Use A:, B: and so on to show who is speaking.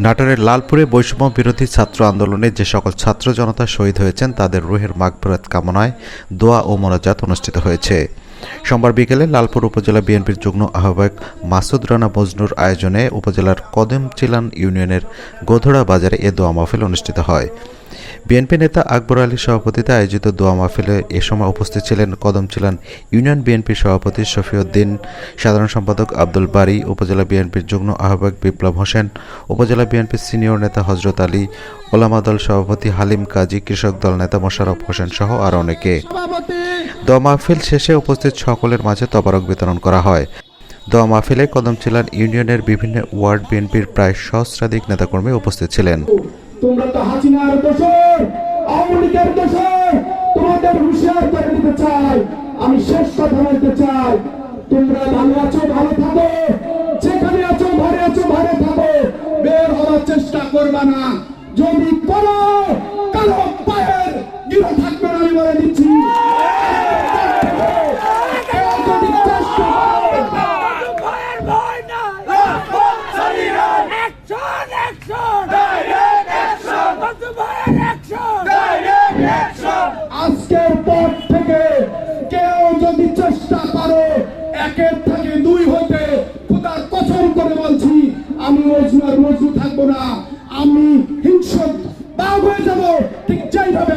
A: নাটোরের লালপুরে বৈষম্য বিরোধী ছাত্র আন্দোলনে যে সকল ছাত্র জনতা শহীদ হয়েছেন, তাদের রুহের মাগফরাত কামনায় দোয়া ও মোনাজাত অনুষ্ঠিত হয়েছে। সোমবার বিকেলে লালপুর উপজেলা বিএনপির যুগ্ম আহ্বায়ক মাসুদ রানা মজনুর আয়োজনে উপজেলার কদমচিলান ইউনিয়নের গোধরা বাজারে এ দোয়া মাহফিল অনুষ্ঠিত হয়। বিএনপি নেতা আকবর আলীর সভাপতিতে আয়োজিত দোয়া মাহফিলে এ সময় উপস্থিত ছিলেন কদমচিলান ইউনিয়ন বিএনপির সভাপতি শফিউদ্দিন সাধারণ সম্পাদক আব্দুল বারী উপজেলা বিএনপির যুগ্ম আহ্বায়ক বিপ্লব হোসেন উপজেলা বিএনপির সিনিয়র নেতা হজরত আলী ওলামা দল সভাপতি হালিম কাজী কৃষক দল নেতা মোশাররফ হোসেন সহ আরও অনেকে। দোয়া মাহফিল শেষে উপস্থিত সকলের মাঝে তবারক বিতরণ করা হয়। দোয়া মাহফিলে কদমচিলান ইউনিয়নের বিভিন্ন ওয়ার্ড বিএনপির প্রায় সহস্রাধিক নেতাকর্মী উপস্থিত ছিলেন।
B: তোমরা তো হাসিনার দোষর আওয়ামী লীগের দোষর, তোমাদের হুঁশিয়ার করে দিতে চাই। আমি শেষ কথা বলতে চাই, তোমরা ভালো আছো, ভালো থাকো। যেখানে আছো, ঘরে আছো, ঘরে থাকো। বের হওয়ার চেষ্টা করবা না। যদি করো, কালো আজকের পর থেকে কেউ যদি চেষ্টা করে একের থেকে দুই হইতে খোদার কসম করে বলছি, আমি অজুয়ার মজু থাকব না, আমি হিংস বাঘ হয়ে যাব, ঠিক যেইভাবে